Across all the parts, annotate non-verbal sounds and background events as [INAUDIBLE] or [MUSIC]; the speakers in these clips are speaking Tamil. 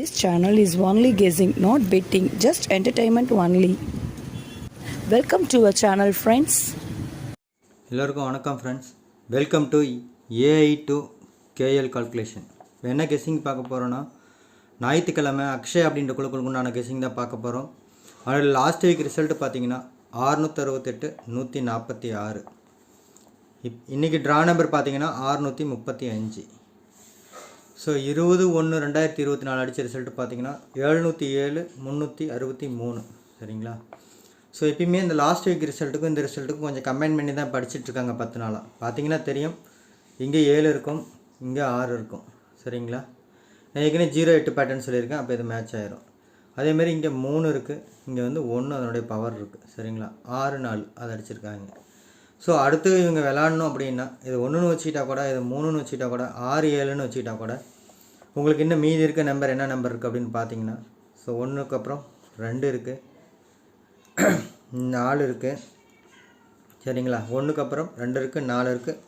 This channel is only guessing, not betting, just entertainment only. Welcome to our channel friends எல்லோருக்கும் வணக்கம் friends welcome to AI to KL calculation இப்போ என்ன கெஸ்ஸிங் பார்க்க போகிறோன்னா ஞாயிற்றுக்கிழமை அக்ஷய் அப்படின்ற குழுக்களுக்கு உண்டான கெஸ்ஸிங் தான் பார்க்க போகிறோம் அதில் லாஸ்ட் வீக் ரிசல்ட் பார்த்தீங்கன்னா ஆறுநூற்றறுபத்தெட்டு நூற்றி நாற்பத்தி ஆறு. இப் இன்றைக்கி ட்ரா நம்பர் பார்த்தீங்கன்னா ஆறுநூற்றி முப்பத்தி அஞ்சு. ஸோ இருபது ஒன்று ரெண்டாயிரத்தி இருபத்தி நாலு அடித்த ரிசல்ட் பார்த்தீங்கன்னா எழுநூற்றி ஏழு முந்நூற்றி அறுபத்தி மூணு. சரிங்களா? ஸோ எப்பயுமே இந்த லாஸ்ட் வீக் ரிசல்ட்டுக்கும் இந்த ரிசல்ட்டுக்கும் கொஞ்சம் கம்பைன் பண்ணி தான் படிச்சுட்ருக்காங்க பத்து நாளாக பார்த்தீங்கன்னா தெரியும் இங்கே ஏழு இருக்கும் இங்கே ஆறு இருக்கும். சரிங்களா? நான் ஏற்கனவே ஜீரோ எட்டு பேட்டர்ன் சொல்லியிருக்கேன் அப்போ இது மேட்ச் ஆயிரும். அதேமாரி இங்கே மூணு இருக்குது இங்கே வந்து ஒன்று அதனுடைய பவர் இருக்குது சரிங்களா? ஆறு நாலு அதை அடிச்சிருக்காங்க. ஸோ அடுத்து இவங்க விளாடணும் அப்படின்னா இது ஒன்றுன்னு வச்சுக்கிட்டா கூட இது மூணுன்னு வச்சுக்கிட்டா கூட ஆறு ஏழுன்னு வச்சுக்கிட்டா கூட உங்களுக்கு இன்னும் மீதி இருக்க நம்பர் என்ன நம்பர் இருக்குது அப்படின்னு பார்த்தீங்கன்னா ஸோ ஒன்றுக்கு அப்புறம் ரெண்டு இருக்குது நாலு இருக்குது சரிங்களா? ஒன்றுக்கு அப்புறம் ரெண்டு இருக்குது நாலு இருக்குது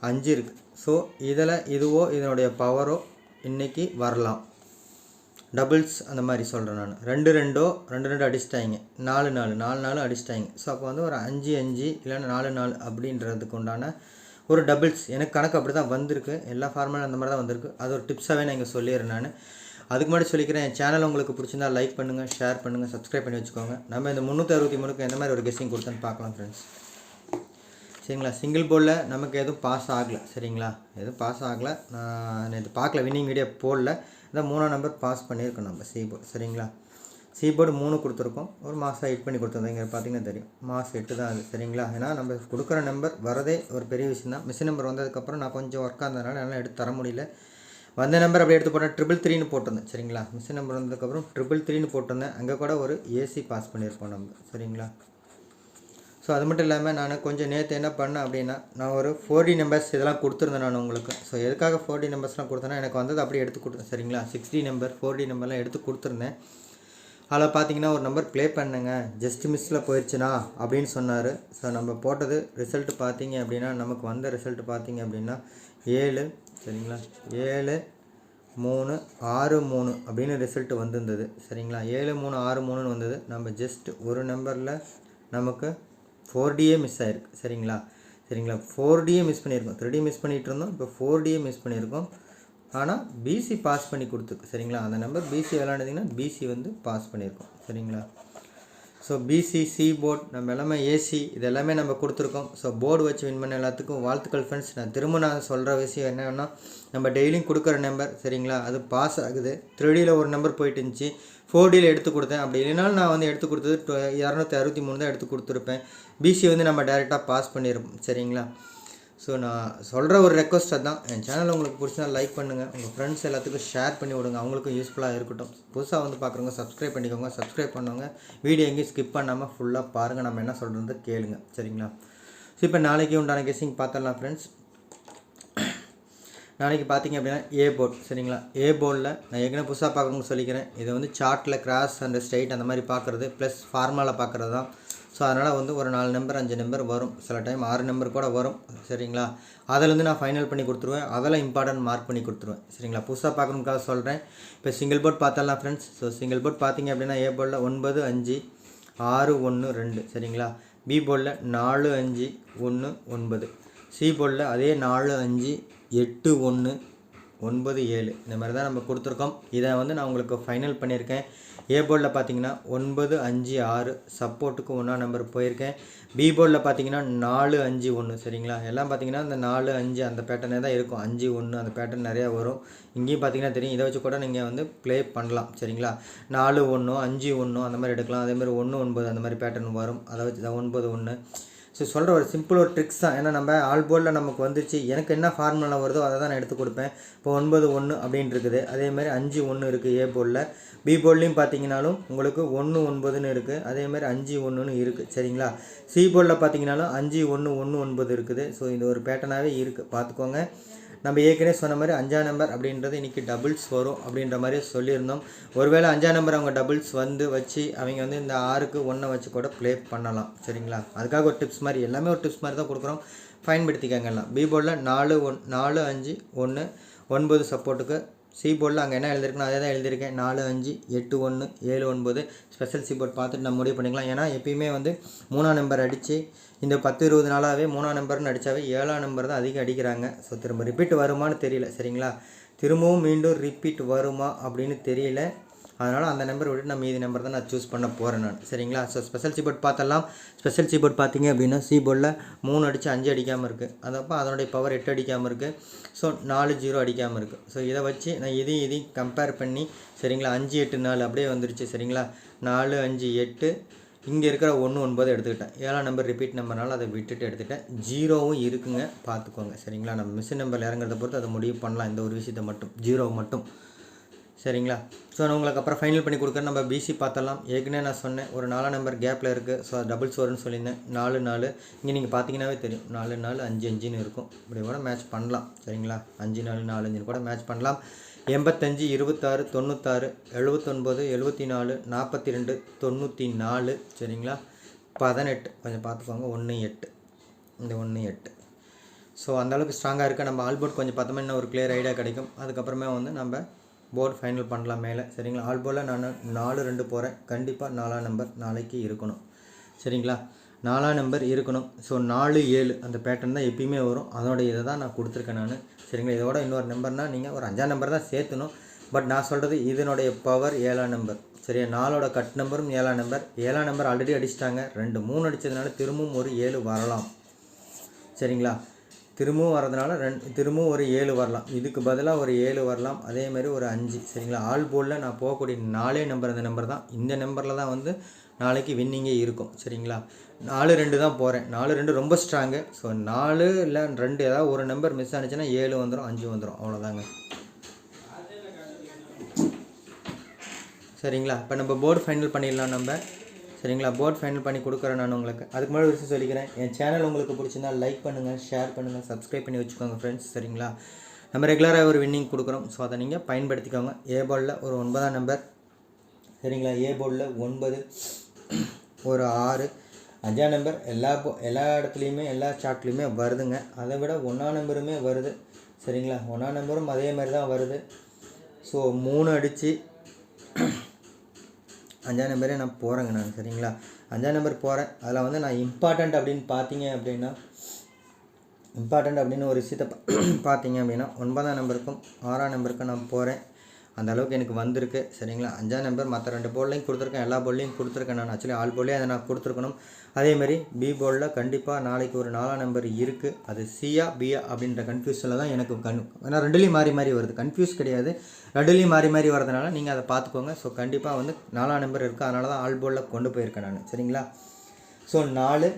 அஞ்சு இருக்குது ஸோ இதில் இதுவோ இதனுடைய பவரோ இன்றைக்கி வரலாம். டபுள்ஸ் அந்த மாதிரி சொல்கிறேன் நான். ரெண்டு ரெண்டோ ரெண்டு ரெண்டு அடிச்சிட்டாங்க. நாலு நாலு நாலு நாலு அடிச்சிட்டாங்க. ஸோ அப்போ வந்து ஒரு அஞ்சு அஞ்சு இல்லைன்னா நாலு நாலு அப்படின்றதுக்கு உண்டான ஒரு டபுள்ஸ். எனக்கு கணக்கு அப்படி தான் வந்திருக்கு. எல்லா ஃபார்மலும் அந்த மாதிரி தான் வந்திருக்கு. அது ஒரு டிப்ஸாகவே நான் இங்கே சொல்லிடுறேன் நான். அதுக்கு முன்னாடி சொல்லிக்கிறேன் என் சேனல் உங்களுக்கு பிடிச்சிருந்தா லைக் பண்ணுங்கள் ஷேர் பண்ணுங்கள் சப்ஸ்கிரைப் பண்ணி வச்சுக்கோங்க. நம்ம இந்த முந்நூற்றி அறுபத்தி மூணுக்கு எந்த மாதிரி ஒரு கெஸ்ஸிங் கொடுத்தேன்னு பார்க்கலாம் ஃப்ரெண்ட்ஸ் சரிங்களா? சிங்கிள் போலில் நமக்கு எதுவும் பாஸ் ஆகலை. சரிங்களா? எதுவும் பாஸ் ஆகலை. நான் இது பார்க்கல. வின்னிங் வீடியோ போடல. இந்த மூணாம் நம்பர் பாஸ் பண்ணியிருக்கோம் நம்ம சீபோர்டு சரிங்களா? சி போர்டு மூணு கொடுத்துருக்கோம். ஒரு மாதம் எட் பண்ணி கொடுத்துருந்தோம். இங்கே பார்த்தீங்கன்னா தெரியும். மாதம் எட்டு தான் அது சரிங்களா? ஏன்னா நம்ம கொடுக்குற நம்பர் வரதே ஒரு பெரிய விஷயம் தான். மிஷின் நம்பர் வந்ததுக்கப்புறம் நான் கொஞ்சம் ஒர்க்காக இருந்ததுனால என்னால் எடுத்து தர முடியல. வந்த நம்பர் அப்படி எடுத்து போட்டேன். ட்ரிபிள் த்ரீன்னு போட்டிருந்தேன் சரிங்களா? மிஷின் நம்பர் வந்ததுக்கப்புறம் ட்ரிபிள் த்ரீன்னு போட்டிருந்தேன். அங்கே கூட ஒரு ஏசி பாஸ் பண்ணியிருக்கோம் நம்ம சரிங்களா? ஸோ அது மட்டும் இல்லாமல் நான் கொஞ்சம் நேற்று என்ன பண்ணேன் அப்படின்னா நான் ஒரு ஃபோர் டி நம்பர்ஸ் இதெல்லாம் கொடுத்துருந்தேன் நான் உங்களுக்கு. ஸோ எதுக்காக ஃபோர் டி நம்பர்ஸ்லாம் கொடுத்தேன்னா எனக்கு வந்தது அப்படியே எடுத்து கொடுத்தேன் சரிங்களா? Six T number four T நம்பர்லாம் எடுத்து கொடுத்துருந்தேன். அதில் பார்த்தீங்கன்னா ஒரு நம்பர் ப்ளே பண்ணுங்க. ஜஸ்ட் மிஸ்ஸில் போயிடுச்சுனா அப்படின்னு சொன்னார். ஸோ நம்ம போட்டது ரிசல்ட் பார்த்தீங்க அப்படின்னா நமக்கு வந்த ரிசல்ட் பார்த்தீங்க அப்படின்னா ஏழு சரிங்களா? ஏழு மூணு ஆறு மூணு அப்படின்னு ரிசல்ட் வந்திருந்தது சரிங்களா? ஏழு மூணு ஆறு மூணுன்னு வந்தது. நம்ம ஜஸ்ட் ஒரு நம்பரில் நமக்கு ஃபோர் டியே மிஸ் ஆகிருக்கு சரிங்களா? சரிங்களா? ஃபோர் டியே மிஸ் பண்ணியிருக்கோம். த்ரீ டி மிஸ் பண்ணிகிட்டு இருந்தோம் இப்போ ஃபோர் டியே மிஸ் பண்ணியிருக்கோம். ஆனால் பிசி பாஸ் பண்ணி கொடுத்துருக்கு சரிங்களா? அந்த நம்பர் பிசி விளாண்டதிங்கன்னா பிசி வந்து பாஸ் பண்ணியிருக்கோம். சரிங்களா? ஸோ பிசி சி போர்ட் நம்ம எல்லாமே ஏசி இது எல்லாமே நம்ம கொடுத்துருக்கோம். ஸோ போர்டு வச்சு வின் பண்ண எல்லாத்துக்கும் வாழ்த்துக்கள் ஃப்ரெண்ட்ஸ் நான் திரும்ப நான் சொல்கிற விஷயம் என்னென்னா நம்ம டெய்லியும் கொடுக்குற நம்பர் சரிங்களா? அது பாஸ் ஆகுது. த்ரீடியில் ஒரு நம்பர் போயிட்டு இருந்துச்சு. ஃபோர் டியில் எடுத்து கொடுத்தேன். அப்படி இல்லைனாலும் நான் வந்து எடுத்து கொடுத்தது டு- இரநூத்தி அறுபத்தி மூணு தான் எடுத்து கொடுத்துருப்பேன். பிசி வந்து நம்ம டேரெக்டாக பாஸ் பண்ணிடுவோம் சரிங்களா? ஸோ நான் சொல்கிற ஒரு ரெக்வஸ்ட் தான் என் சேனல் உங்களுக்கு பிடிச்சா லைக் பண்ணுங்கள் உங்கள் ஃப்ரெண்ட்ஸ் எல்லாத்துக்கும் ஷேர் பண்ணி விடுங்க. அவங்களுக்கும் யூஸ்ஃபுல்லாக இருக்கட்டும். புதுசாக வந்து பார்க்குறவங்க சப்ஸ்கிரைப் பண்ணிக்கோங்க. சப்ஸ்கிரைப் பண்ணுவாங்க வீடியோ எங்கேயும் ஸ்கிப் பண்ணாமல் ஃபுல்லாக பாருங்கள் நம்ம என்ன சொல்கிறது கேளுங்க. சரிங்களா? ஸோ இப்போ நாளைக்கு உண்டான கெஸ்ஸிங் பார்த்துடலாம் ஃப்ரெண்ட்ஸ் நாளைக்கு பார்த்தீங்க அப்படின்னா ஏ போர்ட் சரிங்களா? ஏ போர்டில் நான் ஏற்கனவே புதுசாக பார்க்கணும்னு சொல்லிக்கிறேன். இதை வந்து சார்ட்டில் கிராஸ் அண்ட் ஸ்ட்ரைட் அந்த மாதிரி பார்க்குறது ப்ளஸ் ஃபார்மாவில் பார்க்குறது தான் ஸோ அதனால் வந்து ஒரு நாலு நம்பர் அஞ்சு நம்பர் வரும். சில டைம் ஆறு நம்பர் கூட வரும். சரிங்களா? அதில் வந்து நான் ஃபைனல் பண்ணி கொடுத்துருவேன். அதெல்லாம் இம்பார்ட்டன்ட் மார்க் பண்ணி கொடுத்துருவேன். சரிங்களா? புதுசாக பார்க்கணுக்காக சொல்கிறேன் இப்போ சிங்கிள் போர்ட் பார்த்தலாம் ஃப்ரெண்ட்ஸ் ஸோ சிங்கிள் போர்ட் பார்த்தீங்க அப்படின்னா ஏ போர்டில் ஒன்பது அஞ்சு ஆறு ஒன்று ரெண்டு. சரிங்களா? பி போர்டில் நாலு அஞ்சு ஒன்று ஒன்பது. சி போர்டில் அதே நாலு அஞ்சு எட்டு ஒன்று ஒன்பது ஏழு. இந்த மாதிரி தான் நம்ம கொடுத்துருக்கோம். இதை வந்து நான் உங்களுக்கு ஃபைனல் பண்ணியிருக்கேன். ஏ போர்டில் பார்த்தீங்கன்னா ஒன்பது அஞ்சு ஆறு சப்போர்ட்டுக்கு ஒன்றா நம்பர் போயிருக்கேன். பி போர்டில் பார்த்தீங்கன்னா நாலு அஞ்சு ஒன்று சரிங்களா? எல்லாம் பார்த்தீங்கன்னா இந்த நாலு அஞ்சு அந்த பேட்டர்னே தான் இருக்கும். அஞ்சு ஒன்று அந்த பேட்டர்ன் நிறையா வரும். இங்கேயும் பார்த்தீங்கன்னா தெரியும். இதை வச்சு கூட நீங்கள் வந்து ப்ளே பண்ணலாம் சரிங்களா? நாலு ஒன்று அஞ்சு ஒன்று அந்த மாதிரி எடுக்கலாம். அதேமாதிரி ஒன்று ஒன்பது அந்த மாதிரி பேட்டர்ன் வரும். அதை வச்சு தான் ஒன்பது ஒன்று ஸோ சொல்கிற ஒரு சிம்பிள் ஒரு ட்ரிக்ஸ் தான். ஏன்னா நம்ம ஆல் போர்டில் நமக்கு வந்துச்சு எனக்கு என்ன ஃபார்முலா வருதோ அதை தான் நான் எடுத்து கொடுப்பேன். இப்போ ஒன்பது ஒன்று அப்படின்ட்டு இருக்குது. அதேமாதிரி அஞ்சு ஒன்று இருக்குது ஏ போர்டில் பி போல்லையும் பார்த்தீங்கனாலும் உங்களுக்கு ஒன்று ஒன்பதுன்னு இருக்குது அதேமாதிரி அஞ்சு ஒன்றுன்னு இருக்குது சரிங்களா? சி போலில் பார்த்தீங்கனாலும் அஞ்சு ஒன்று ஒன்று ஒன்பது இருக்குது. ஸோ இது ஒரு பேட்டர்னாகவே இருக்குது பார்த்துக்கோங்க நம்ம ஏற்கனவே சொன்ன மாதிரி அஞ்சாம் நம்பர் அப்படின்றது இன்றைக்கி டபுள்ஸ் வரும் அப்படின்ற மாதிரி சொல்லியிருந்தோம். ஒருவேளை அஞ்சா நம்பர் அவங்க டபுள்ஸ் வந்து வச்சு அவங்க வந்து இந்த ஆறுக்கு ஒன்றை வச்சு கூட ப்ளே பண்ணலாம். சரிங்களா? அதுக்காக ஒரு டிப்ஸ் மாதிரி எல்லாமே ஒரு டிப்ஸ் மாதிரி தான் கொடுக்குறோம். பயன்படுத்திக்கங்க எல்லாம். பி போர்டில் நாலு ஒன் நாலு அஞ்சு ஒன்று ஒன்பது சப்போர்ட்டுக்கு சி போர்டில் அங்கே என்ன எழுதிருக்கணும் அதே தான் எழுதியிருக்கேன் நாலு அஞ்சு எட்டு ஒன்று ஏழு ஒன்பது. ஸ்பெஷல் சி போர்ட் பார்த்துட்டு நம்ம முடிவு பண்ணிக்கலாம். ஏன்னா எப்பயுமே வந்து மூணாம் நம்பர் அடித்து இந்த பத்து இருபது நாளாகவே மூணாம் நம்பர்னு அடித்தாவே ஏழாம் நம்பர் தான் அதிகம் அடிக்கிறாங்க. ஸோ திரும்ப ரிப்பீட் வருமான்னு தெரியல. சரிங்களா? திரும்பவும் மீண்டும் ரிப்பீட் வருமா அப்படின்னு தெரியல. அதனால் அந்த நம்பர் விட்டு நான் மீதி நம்பர் தான் நான் சூஸ் பண்ண போகிறேன் நான். சரிங்களா? ஸோ ஸ்பெஷல் சீபோர்ட் பார்த்தலாம் ஸ்பெஷல் சீபோர்ட் பார்த்தீங்க அப்படின்னா சீபோர்டில் மூணு அடித்து அஞ்சு அடிக்காமல் இருக்குது அதப்போ அதனுடைய பவர் எட்டு அடிக்காமல் இருக்குது ஸோ நாலு ஜீரோ அடிக்காமல் இருக்குது ஸோ இதை வச்சு நான் இதையும் இதையும் கம்பேர் பண்ணி சரிங்களா? அஞ்சு எட்டு நாலு அப்படியே வந்துருச்சு சரிங்களா? நாலு அஞ்சு எட்டு. இங்கே இருக்கிற ஒன்று ஒன்பது எடுத்துக்கிட்டேன். ஏழாம் நம்பர் ரிப்பீட் நம்பர்னால அதை விட்டுட்டு எடுத்துக்கிட்டேன் ஜீரோவும் இருக்குங்க. பார்த்துக்கோங்க சரிங்களா? நம்ம மிஷின் நம்பர் இறங்குறத பொறுத்து அதை முடிவு பண்ணலாம். இந்த ஒரு விஷயத்தை மட்டும். ஜீரோ மட்டும். சரிங்களா? ஸோ நான் உங்களுக்கு அப்புறம் ஃபைனல் பண்ணி கொடுக்குறேன். நம்ம பிசி பார்த்தலாம் ஏற்கனவே நான் சொன்னேன். ஒரு நாலாம் நம்பர் கேப்பில் இருக்குது ஸோ டபுள் சோர்னு சொல்லியிருந்தேன். நாலு நாலு. இங்கே நீங்கள் பார்த்தீங்கன்னாவே தெரியும். நாலு நாலு அஞ்சு அஞ்சுன்னு இருக்கும். இப்படி கூட மேட்ச் பண்ணலாம். சரிங்களா? அஞ்சு நாலு நாலு அஞ்சுன்னு கூட மேட்ச் பண்ணலாம். எண்பத்தஞ்சு இருபத்தாறு தொண்ணூத்தாறு எழுபத்தொன்பது எழுபத்தி நாலு நாற்பத்தி ரெண்டு தொண்ணூற்றி நாலு சரிங்களா? பதினெட்டு. கொஞ்சம் பார்த்துக்கோங்க. ஒன்று எட்டு. இந்த ஒன்று எட்டு. ஸோ அந்தளவுக்கு ஸ்ட்ராங்காக இருக்க. நம்ம ஆல்போர்ட் கொஞ்சம் பார்த்தோம்னா இன்னும் ஒரு கிளியர் ஐடியா கிடைக்கும். அதுக்கப்புறமே வந்து நம்ம போர்டு ஃபைனல் பண்ணலாம் மேலே. சரிங்களா? ஆல்போர்டில் நான் நாலு ரெண்டு போகிறேன் கண்டிப்பாக நாலாம் நம்பர் நாளைக்கு இருக்கணும். சரிங்களா? நாலாம் நம்பர் இருக்கணும். ஸோ நாலு ஏழு அந்த பேட்டர்ன் தான் எப்பயுமே வரும். அதோட இதை தான் நான் கொடுத்துருக்கேன் நான். சரிங்களா? இதோட இன்னொரு நம்பர்னால் நீங்கள் ஒரு அஞ்சாம் நம்பர் தான் சேர்த்தணும். பட் நான் சொல்கிறது இதனுடைய பவர் ஏழாம் நம்பர் சரியா? நாலோட கட் நம்பரும் ஏழாம் நம்பர் ஏழாம் நம்பர் ஆல்ரெடி அடிச்சிட்டாங்க. ரெண்டு மூணு அடித்ததுனால திரும்பவும் ஒரு ஏழு வரலாம். சரிங்களா? திரும்பவும் வரதுனால ரெண்டு திரும்பவும் ஒரு ஏழு வரலாம். இதுக்கு பதிலாக ஒரு ஏழு வரலாம். அதே மாதிரி ஒரு அஞ்சு. சரிங்களா? ஆல் போர்டில் நான் போகக்கூடிய நாலே நம்பர் அந்த நம்பர் தான். இந்த நம்பரில் தான் வந்து நாளைக்கு வின்னிங்கே இருக்கும். சரிங்களா? நாலு ரெண்டு தான் போகிறேன் நாலு ரெண்டு ரொம்ப ஸ்ட்ராங்கு ஸோ நாலு இல்லை ரெண்டு ஏதாவது ஒரு நம்பர் மிஸ் ஆனிச்சுன்னா ஏழு வந்துடும் அஞ்சு வந்துடும் அவ்வளோதாங்க சரிங்களா? இப்போ நம்ம போர்டு ஃபைனல் பண்ணிடலாம் நம்ம. சரிங்களா? போர்டு ஃபைனல் பண்ணி கொடுக்குறேன் நான் உங்களுக்கு. அதுக்கு முன்னாடி விஷயம் சொல்லிக்கிறேன். என் சேனல் உங்களுக்கு பிடிச்சிருந்தா லைக் பண்ணுங்கள் ஷேர் பண்ணுங்கள் சப்ஸ்கிரைப் பண்ணி வச்சுக்கோங்க ஃப்ரெண்ட்ஸ் சரிங்களா? நம்ம ரெகுலராக ஒரு வின்னிங் கொடுக்குறோம். ஸோ அதை நீங்கள் பயன்படுத்திக்கோங்க. ஏ போர்டில் ஒரு ஒன்பதாம் நம்பர் சரிங்களா? ஏ போர்டில் ஒன்பது ஒரு ஆறு அஞ்சாம் நம்பர் எல்லா போ எல்லா இடத்துலையுமே எல்லா சார்ட்லேயுமே வருதுங்க. அதை விட ஒன்றாம் நம்பருமே வருது. சரிங்களா? ஒன்றாம் நம்பரும் அதே மாதிரி தான் வருது. ஸோ மூணு அடித்து அஞ்சாம் நம்பரே நான் போகிறேங்க நான் சரிங்களா? அஞ்சாம் நம்பர் போகிறேன் அதில் வந்து நான் இம்பார்ட்டண்ட் அப்படின்னு பார்த்தீங்க அப்படின்னா இம்பார்ட்டண்ட் அப்படின்னு ஒரு விஷயத்தை [CLEARS THROAT] பார்த்தீங்க அப்படின்னா ஒன்பதாம் நம்பருக்கும் ஆறாம் நம்பருக்கும் நான் போகிறேன் அந்த அளவுக்கு எனக்கு வந்திருக்கு சரிங்களா? அஞ்சாம் நம்பர் மற்ற ரெண்டு போர்ட்லையும் கொடுத்துருக்கேன் எல்லா போர்ட்லையும் கொடுத்துருக்கேன் நான். ஆக்சுவலி ஆல் போர்ட்லேயே அதை நான் கொடுத்துருக்கணும். அதேமாதிரி பி போர்டில் கண்டிப்பாக நாளைக்கு ஒரு நாலாம் நம்பர் இருக்குது அது சியா பியா அப்படின்ற கன்ஃபியூஷனில் தான் எனக்கு கண் ஏன்னா ரெண்டுலேயும் மாறி மாறி வருது. கன்ஃபியூஸ் கிடையாது. ரெண்டுலேயும் மாறி மாறி வரதுனால நீங்கள் அதை பார்த்துக்கோங்க ஸோ கண்டிப்பாக வந்து நாலாம் நம்பர் இருக்குது அதனால தான் ஆல் போர்டில் கொண்டு போயிருக்கேன் நான். சரிங்களா? ஸோ நாலு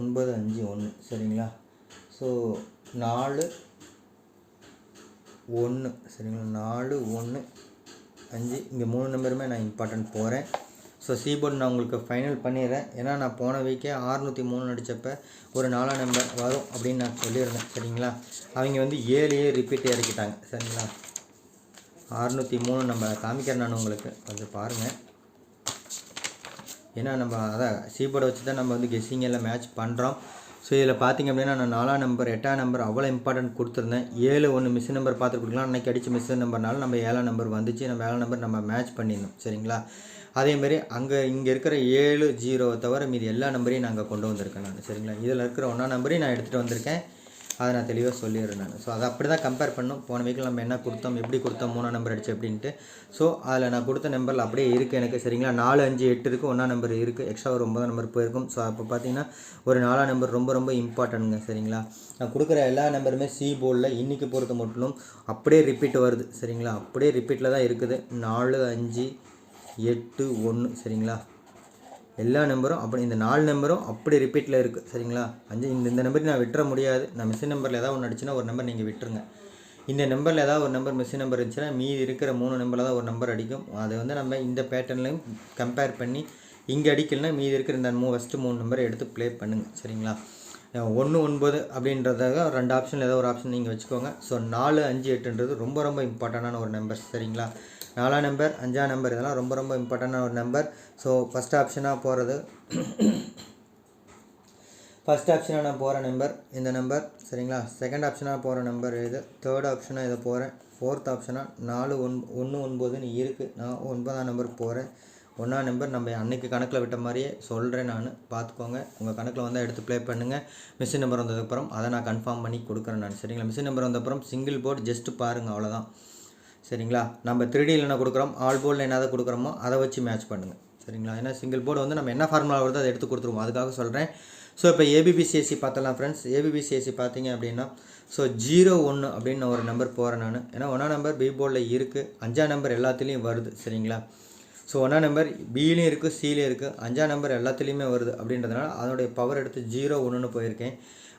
ஒன்பது அஞ்சு ஒன்று சரிங்களா? ஸோ நாலு ஒன்று சரிங்களா? நாலு ஒன்று அஞ்சு. இங்கே மூணு நம்பருமே நான் இம்பார்ட்டன்ட் போகிறேன் ஸோ சீபோர்ட் நான் உங்களுக்கு ஃபைனல் பண்ணிடுறேன். ஏன்னா நான் போன வீக்கே ஆறுநூற்றி மூணு அடித்தப்ப ஒரு நாலாம் நம்பர் வரும் அப்படின்னு நான் சொல்லியிருந்தேன். சரிங்களா? அவங்க வந்து ஏழையே ரிப்பீட் இறக்கிட்டாங்க. சரிங்களா? ஆறுநூற்றி மூணு நம்ம காமிக்கிறேன் நான் உங்களுக்கு. கொஞ்சம் பாருங்கள் ஏன்னா நம்ம அதான் சீபோர்டை வச்சு தான் நம்ம வந்து கெஸ்ஸிங் எல்லாம் மேட்ச் பண்ணுறோம் ஸோ இதில் பார்த்தீங்க அப்படின்னா நான் நாலாம் நம்பர் எட்டாம் நம்பர் அவ்வளோ இம்பார்ட்டன்ட் கொடுத்துருந்தேன். ஏழு ஒன்று மிஸ் நம்பர் பார்த்து கொடுக்கலாம் அன்றைக்கி அடித்து மிஸ் நம்பர்னால நம்ம ஏழாம் நம்பர் வந்துச்சு. நம்ம ஏழாம் நம்பர் நம்ம மேட்ச் பண்ணிடணும் சரிங்களா? அதேமாரி அங்கே இங்கே இருக்கிற ஏழு ஜீரோவை தவிர மீதி எல்லா நம்பரையும் நாங்கள் கொண்டு வந்திருக்கேன் நான். சரிங்களா? இதில் இருக்கிற ஒன்றா நம்பரையும் நான் எடுத்துகிட்டு வந்திருக்கேன். அதை நான் தெளிவாக சொல்லிடுறேன் நான். ஸோ அதை அப்படி தான் கம்பேர் பண்ணோம் போன வீக்கில் நம்ம என்ன கொடுத்தோம் எப்படி கொடுத்தோம் மூணா நம்பர் அடிச்சு அப்படின்ட்டு. ஸோ அதில் நான் கொடுத்த நம்பரில் அப்படியே இருக்குது எனக்கு. சரிங்களா? நாலு அஞ்சு எட்டு இருக்குது ஒன்றா நம்பர் இருக்குது எக்ஸ்ட்ரா ஒரு ஒன்பதாம் நம்பர் போயிருக்கும். ஸோ அப்போ பார்த்தீங்கன்னா ஒரு நாலாம் நம்பர் ரொம்ப ரொம்ப இம்பார்ட்டன்ட்டுங்க சரிங்களா? நான் கொடுக்குற எல்லா நம்பருமே சி போர்டில் இன்றைக்கி பொறுத்த மட்டும் அப்படியே ரிப்பீட் வருது. சரிங்களா? அப்படியே ரிப்பீட்டில் தான் இருக்குது. நாலு அஞ்சு எட்டு ஒன்று சரிங்களா? எல்லா நம்பரும் அப்படி இந்த நாலு நம்பரும் அப்படி ரிப்பீட்டில் இருக்குது சரிங்களா? அஞ்சு இந்த இந்த நம்பர் நான் விட்டுற முடியாது. நான் மிஷின் நம்பரில் ஏதாவது ஒன்று அடிச்சுன்னா ஒரு நம்பர் நீங்கள் விட்டுருங்க. இந்த நம்பரில் ஏதாவது ஒரு நம்பர் மிஷின் நம்பர் இருந்துச்சுன்னா மீதி இருக்கிற மூணு நம்பரில் தான் ஒரு நம்பர் அடிக்கும். அதை வந்து நம்ம இந்த பேட்டர்ன்லையும் கம்பேர் பண்ணி இங்கே அடிக்கலைன்னா மீதி இருக்கிற இந்த மூ ஃபஸ்ட்டு மூணு நம்பரை எடுத்து ப்ளே பண்ணுங்கள் சரிங்களா? ஒன்று ஒன்பது அப்படின்றதாக ரெண்டு ஆப்ஷன் ஏதோ ஒரு ஆப்ஷன் நீங்கள் வச்சுக்கோங்க. ஸோ நாலு அஞ்சு எட்டுன்றது ரொம்ப ரொம்ப இம்பார்ட்டண்டான ஒரு நம்பர் சரிங்களா? நாலாம் நம்பர் அஞ்சாம் நம்பர் இதெல்லாம் ரொம்ப ரொம்ப இம்பார்ட்டண்டான ஒரு நம்பர் ஸோ ஃபஸ்ட் ஆப்ஷனாக போகிறது ஃபஸ்ட் ஆப்ஷனாக நான் போகிற நம்பர் இந்த நம்பர் சரிங்களா? செகண்ட் ஆப்ஷனாக போகிற நம்பர் இது. தேர்ட் ஆப்ஷனாக இதை போகிறேன் ஃபோர்த் ஆப்ஷனாக நாலு ஒன் ஒன்று ஒன்பதுன்னு இருக்குது நான் ஒன்பதாம் நம்பர் போகிறேன் ஒன்றாம் நம்பர் நம்ம அன்னைக்கு கணக்கில் விட்ட மாதிரியே சொல்கிறேன் நான். பார்த்துக்கோங்க. உங்கள் கணக்கில் வந்தால் எடுத்து ப்ளே பண்ணுங்கள் மிஷின் நம்பர் வந்ததுக்கப்புறம் அதை நான் கன்ஃபார்ம் பண்ணி கொடுக்குறேன் நான். சரிங்களா? மிஷின் நம்பர் வந்தப்புறம் சிங்கிள் போர்டு ஜஸ்ட்டு பாருங்கள் அவ்வளோதான் சரிங்களா? நம்ம த்ரீடியில் என்ன கொடுக்குறோம்? ஆல் போர்டில் என்னதை கொடுக்குறோமோ அதை வச்சு மேட்ச் பண்ணுங்கள் சரிங்களா? ஏன்னா சிங்கிள் போர்டு வந்து நம்ம என்ன ஃபார்முலா வருதோ அதை எடுத்து கொடுத்துருவோம். அதுக்காக சொல்கிறேன் ஸோ இப்போ ஏபிபிசிஎஸ்சி பார்த்தலாம் ஃப்ரெண்ட்ஸ் ஏபிபிசிஎஸ்சி பார்த்தீங்க அப்படின்னா ஸோ ஜீரோ ஒன்று அப்படின்னு நான் ஒரு நம்பர் போகிறேன் நான். ஏன்னா ஒன்றாம் நம்பர் பி போர்டில் இருக்குது அஞ்சாம் நம்பர் எல்லாத்துலேயும் வருது. சரிங்களா? ஸோ ஒன்றா நம்பர் பிலேயும் இருக்குது சிலையும் இருக்குது அஞ்சாம் நம்பர் எல்லாத்துலேயுமே வருது அப்படின்றதுனால அதனுடைய பவர் எடுத்து ஜீரோ ஒன்றுன்னு போயிருக்கேன்.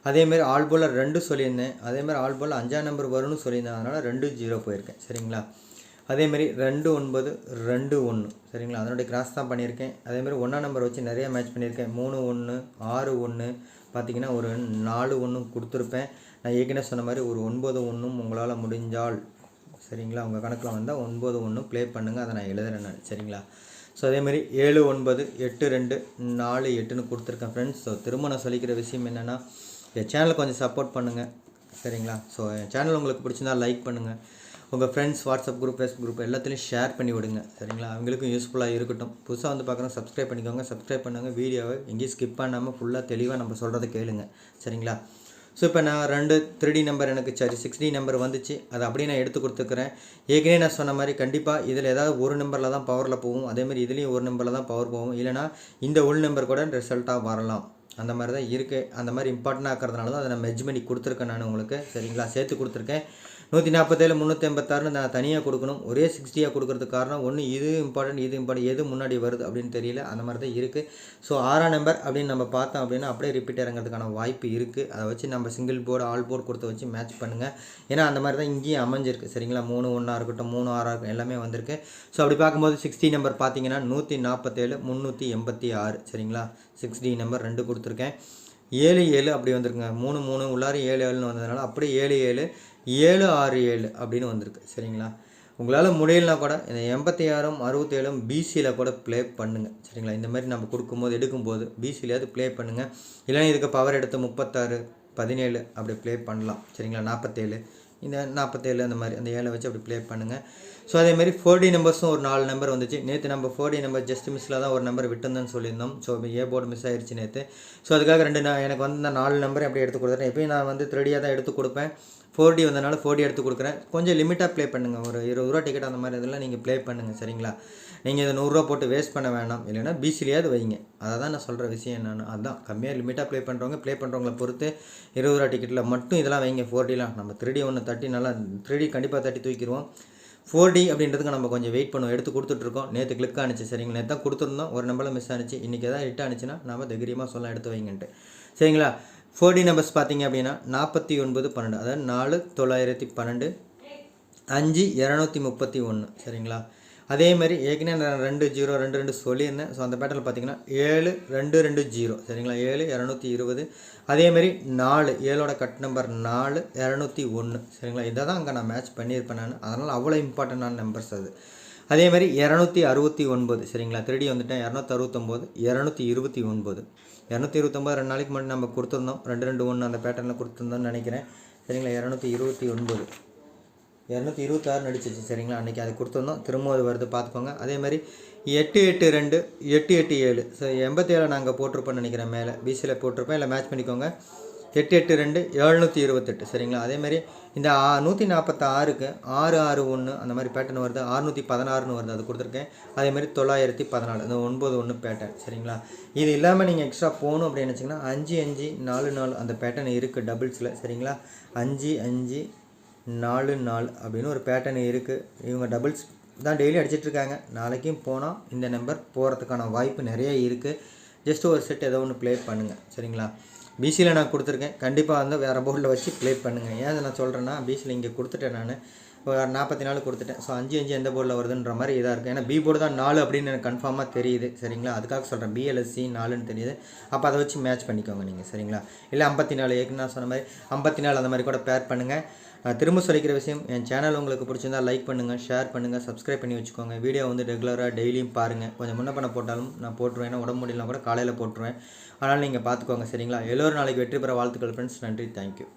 அதேமாரி ஆல் போலர் ரெண்டு சொல்லியிருந்தேன். அதேமாதிரி ஆல் போலர் அஞ்சாம் நம்பர் வரும்னு சொல்லியிருந்தேன். அதனால் ரெண்டு ஜீரோ போயிருக்கேன். சரிங்களா? அதேமாரி ரெண்டு ஒன்பது ரெண்டு ஒன்று சரிங்களா? அதனுடைய கிராஸ் தான் பண்ணியிருக்கேன். அதேமாதிரி ஒன்றாம் நம்பர் வச்சு நிறைய மேட்ச் பண்ணியிருக்கேன். மூணு ஒன்று ஆறு ஒன்று பார்த்தீங்கன்னா ஒரு நாலு ஒன்றும் கொடுத்துருப்பேன். நான் ஏற்கனவே சொன்ன மாதிரி ஒரு ஒன்பது ஒன்றும் உங்களால் முடிஞ்சால் சரிங்களா? உங்கள் கணக்கில் வந்தால் ஒன்பது ஒன்று ப்ளே பண்ணுங்கள் அதை நான் எழுதுறேன் நான். சரிங்களா? ஸோ அதேமாதிரி ஏழு ஒன்பது எட்டு ரெண்டு நாலு எட்டுன்னு கொடுத்துருக்கேன் ஃப்ரெண்ட்ஸ் ஸோ திரும்ப நான் சொல்லிக்கிற விஷயம் என்னென்னா என் சேனலை கொஞ்சம் சப்போர்ட் பண்ணுங்கள் சரிங்களா? ஸோ என் சேனல் உங்களுக்கு பிடிச்சிருந்தா லைக் பண்ணுங்கள் உங்கள் friends WhatsApp group Facebook group எல்லாத்துலேயும் ஷேர் பண்ணி விடுங்க. சரிங்களா? அவங்களுக்கும் யூஸ்ஃபுல்லாக இருக்கட்டும். புதுசாக வந்து பார்க்குறோம் சப்ஸ்கிரைப் பண்ணிக்கோங்க. சப்ஸ்கிரைப் பண்ணுங்கள் வீடியோவை எங்கேயும் ஸ்கிப் பண்ணாமல் ஃபுல்லாக தெளிவாக நம்ம சொல்கிறத கேளுங்க. சரிங்களா? ஸோ இப்போ நான் ரெண்டு த்ரீ நம்பர் எனக்கு சரி சிக்ஸ் டி நம்பர் வந்துச்சு. அதை அப்படியே நான் எடுத்து கொடுத்துக்கிறேன். ஏற்கனவே நான் சொன்ன மாதிரி கண்டிப்பாக இதில் ஏதாவது ஒரு நம்பரில் தான் பவரில் போகும். அதேமாதிரி இதுலேயும் ஒரு நம்பரில் தான் பவர் போகும். இல்லைனா இந்த ஒரு நம்பர் கூட ரிசல்ட்டாக வரலாம். அந்த மாதிரி தான் இருக்குது அந்த மாதிரி இம்பார்ட்டண்டாக ஆக்கிறதுனால தான் அதை நான் மெஜ்மெண்ட் கொடுத்துருக்கேன் நான் உங்களுக்கு. சரிங்களா? சேர்த்து கொடுத்துருக்கேன். நூற்றி நாற்பத்தேழு முந்நூற்றி எண்பத்தாறுன்னு நான் தனியாக கொடுக்கணும். ஒரே சிக்ஸ்டியாக கொடுக்கறதுக்கு காரணம் ஒன்று இது இம்பார்ட்டன்ட் இது இம்பார்ட்டன்ட் எது முன்னாடி வருது அப்படின்னு தெரியல. அந்த மாதிரி தான் இருக்குது ஸோ ஆறாம் நம்பர் அப்படின்னு நம்ம பார்த்தோம் அப்படின்னா அப்படியே ரிப்பீட் இறங்கிறதுக்கான வாய்ப்பு இருக்குது அதை வச்சு நம்ம சிங்கிள் போர்டு ஆல் போர்டு கொடுத்து வச்சு மேட்ச் பண்ணுங்கள் ஏன்னா அந்த மாதிரி தான் இங்கேயும் அமைஞ்சிருக்கு. சரிங்களா? மூணு ஒன்றா இருக்கட்டும் மூணு ஆறாக இருக்கட்டும் எல்லாமே வந்திருக்கு. ஸோ அப்படி பார்க்கும்போது சிக்ஸ்டி நம்பர் பார்த்தீங்கன்னா நூற்றி நாற்பத்தேழு முந்நூற்றி எண்பத்தி ஆறு. சரிங்களா? சிக்ஸ்டி நம்பர் ரெண்டு கொடுத்துருக்கேன். ஏழு ஏழு அப்படி வந்திருக்குங்க. மூணு மூணு உள்ளார ஏழு ஏழுன்னு வந்ததுனால அப்படியே ஏழு ஏழு ஏழு ஆறு ஏழு அப்படின்னு வந்திருக்கு. சரிங்களா? உங்களால் முடியலனா கூட இந்த எண்பத்தி ஆறும் அறுபத்தேழும் பிசியில் கூட ப்ளே பண்ணுங்கள் சரிங்களா? இந்த மாதிரி நம்ம கொடுக்கும்போது எடுக்கும்போது பிசியிலையாவது ப்ளே பண்ணுங்கள் இல்லைன்னா இதுக்கு பவர் எடுத்து முப்பத்தாறு பதினேழு அப்படி ப்ளே பண்ணலாம். சரிங்களா? நாற்பத்தேழு இந்த நாற்பத்தேழு அந்த மாதிரி அந்த ஏழை வச்சு அப்படி ப்ளே பண்ணுங்கள் ஸோ அதேமாதிரி ஃபோர்டி நம்பர்ஸும் ஒரு நாலு நம்பர் வந்துச்சு. நேற்று நம்ம ஃபோர்டி நம்பர் ஜஸ்ட் மிஸ்ஸில் தான் ஒரு நம்பர் விட்டுருந்தேன்னு சொல்லியிருந்தோம். ஸோ ஏ போர்டு மிஸ் ஆயிடுச்சு நேற்று ஸோ அதுக்காக ரெண்டு நான் எனக்கு வந்து இந்த நாலு நம்பரை அப்படியே எடுத்து கொடுத்துட்டேன். எப்பயும் நான் வந்து த்ரெடியாக தான் எடுத்து கொடுப்பேன். ஃபோர் டி வந்தனால ஃபோர் டி எடுத்து கொடுக்குறேன். கொஞ்சம் லிமிட்டாக ப்ளே பண்ணுங்கள் ஒரு இருபது ரூபா டிக்கெட் அந்த மாதிரி இதெல்லாம் நீங்கள் ப்ளே பண்ணுங்கள் சரிங்களா? நீங்கள் இதை நூறுரூவா போட்டு வேஸ்ட் பண்ண வேண்டாம் இல்லைன்னா பிசிலையாவது வைங்க. அதை தான் நான் சொல்கிற விஷயம் என்னென்னு அதுதான் கம்மியாக லிமிட்டாக ப்ளே பண்ணுறவங்க ப்ளே பண்ணுறவங்கள பொறுத்து இருபது ரூபா டிக்கெட்டில் மட்டும் இதெல்லாம் வைங்க ஃபோர் டிலாம் நம்ம த்ரீ டி ஒன்று தட்டி நல்லா த்ரீ டி கண்டிப்பாக தட்டி தூக்கிடுவோம். ஃபோர் டி அப்படின்றதுக்கு நம்ம கொஞ்சம் வெயிட் பண்ணுவோம். எடுத்து கொடுத்துட்ருக்கோம் நேற்று கிளிக் ஆனிச்சு சரிங்களா? நேற்று தான் கொடுத்துருந்தோம். ஒரு நம்பரில் மிஸ் ஆனிச்சு. இன்றைக்கி எதாவது ஹிட் ஆனிச்சுன்னா நம்ம தைரியமாக சொல்ல எடுத்து வைங்கன்ட்டு. சரிங்களா? ஃபோர்டி நம்பர்ஸ் பார்த்தீங்க அப்படின்னா நாற்பத்தி ஒன்பது பன்னெண்டு. அதாவது நாலு தொள்ளாயிரத்தி பன்னெண்டு அஞ்சு இரநூத்தி முப்பத்தி ஒன்று சரிங்களா? அதே மாதிரி ஏற்கனவே நான் ரெண்டு ஜீரோ ரெண்டு ரெண்டு சொல்லியிருந்தேன். ஸோ அந்த பேட்டர்ல பார்த்தீங்கன்னா ஏழு ரெண்டு ரெண்டு ஜீரோ. சரிங்களா? ஏழு இரநூத்தி இருபது. அதேமாரி நாலு ஏழோட கட் நம்பர் நாலு இரநூத்தி ஒன்று சரிங்களா? இதை தான் அங்கே நான் மேட்ச் பண்ணியிருப்பேன் நான். அதனால் அவ்வளோ இம்பார்ட்டண்டான நம்பர்ஸ் அது. அதே மாதிரி இரநூத்தி அறுபத்தி ஒன்பது. சரிங்களா? திருடி வந்துட்டேன். இரநூத்தி அறுபத்தொம்போது இரநூத்தி இருபத்தி ஒன்பது. இரநூத்தி இருபத்தொம்போது ரெண்டு நாளைக்கு முன்னாடி நம்ம கொடுத்துருந்தோம். ரெண்டு ரெண்டு ஒன்று அந்த பேட்டர்னில் கொடுத்துருந்தோம்னு நினைக்கிறேன். சரிங்களா? இரநூத்தி இருபத்தி ஒன்பது. இரநூத்தி இருபத்தாறு நடிச்சிச்சு சரிங்களா? அன்றைக்கி அது கொடுத்துருந்தோம். திரும்ப அது வருது பார்த்துக்கோங்க. அதே மாதிரி எட்டு எட்டு ரெண்டு எட்டு எட்டு ஏழு. ஸோ எண்பத்தேழு நாங்கள் போட்டிருப்போம்னு நினைக்கிறேன் மேலே. பிசியில் போட்டிருப்பேன். இல்லை மேட்ச் பண்ணிக்கோங்க. எட்டு எட்டு ரெண்டு எழுநூற்றி இருபத்தெட்டு. சரிங்களா? அதேமாதிரி இந்த நூற்றி நூற்றி நாற்பத்தாறுக்கு ஆறு ஆறு ஒன்று அந்த மாதிரி பேட்டர்ன் வருது. ஆறுநூற்றி பதினாறுன்னு வருது. அது கொடுத்துருக்கேன். அதேமாதிரி தொள்ளாயிரத்தி பதினாலு. இந்த ஒன்பது ஒன்று பேட்டர்ன் சரிங்களா? இது இல்லாமல் நீங்கள் எக்ஸ்ட்ரா போகணும் அப்படின்னு நினச்சிங்கன்னா அஞ்சு அஞ்சு நாலு நாலு அந்த பேட்டர்ன் இருக்குது டபுள்ஸில் சரிங்களா? அஞ்சு அஞ்சு நாலு நாலு அப்படின்னு ஒரு பேட்டர்ன் இருக்குது இவங்க டபுள்ஸ் தான் டெய்லி அடிச்சிட்ருக்காங்க. நாளைக்கும் போனால் இந்த நம்பர் போகிறதுக்கான வாய்ப்பு நிறைய இருக்குது ஜஸ்ட் ஒரு செட் ஏதோ ஒன்று ப்ளே பண்ணுங்கள் சரிங்களா? பிசியில் நான் கொடுத்துருக்கேன். கண்டிப்பாக வந்து வேறு போர்டில் வச்சு ப்ளே பண்ணுங்கள் ஏன் இதை நான் சொல்கிறேன்னா பிசியில் இங்கே கொடுத்துட்டேன் நான். ஒரு நாற்பத்தி நாலு கொடுத்துட்டேன். ஸோ அஞ்சு அஞ்சு எந்த போர்டில் வருதுன்ற மாதிரி இதாக இருக்குது ஏன்னா பி போர்டு தான் நாலு அப்படின்னு எனக்கு கன்ஃபார்மாக தெரியுது. சரிங்களா? அதுக்காக சொல்கிறேன் பிஎல்எஸ்சி நாலுன்னு தெரியுது. அப்போ அதை வச்சு மேட்ச் பண்ணிக்கோங்க நீங்கள் சரிங்களா? இல்லை ஐம்பத்தி நாலு ஏற்கனவே நான் சொன்ன மாதிரி ஐம்பத்தி நாலு அந்த மாதிரி கூட பேர் பண்ணுங்கள் நான் திரும்ப சொல்லிக்கிற விஷயம் என் சேனல் உங்களுக்கு பிடிச்சிருந்தா லைக் பண்ணுங்கள் ஷேர் பண்ணுங்கள் சப்ஸ்கிரைப் பண்ணி வச்சுக்கோங்க. வீடியோ வந்து ரெகுலராக டெய்லியும் பாருங்கள் கொஞ்சம் முன்ன பண்ண போட்டாலும் நான் போட்டுருவேன். ஏன்னா உடம்பு முடியலாம் கூட காலையில் போட்டுருவேன். அதனால் நீங்கள் பார்த்துக்கோங்க சரிங்களா? எல்லோரும் நாளைக்கு வெற்றி பெற வாழ்த்துக்கள் ஃப்ரெண்ட்ஸ் நன்றி. தேங்க்யூ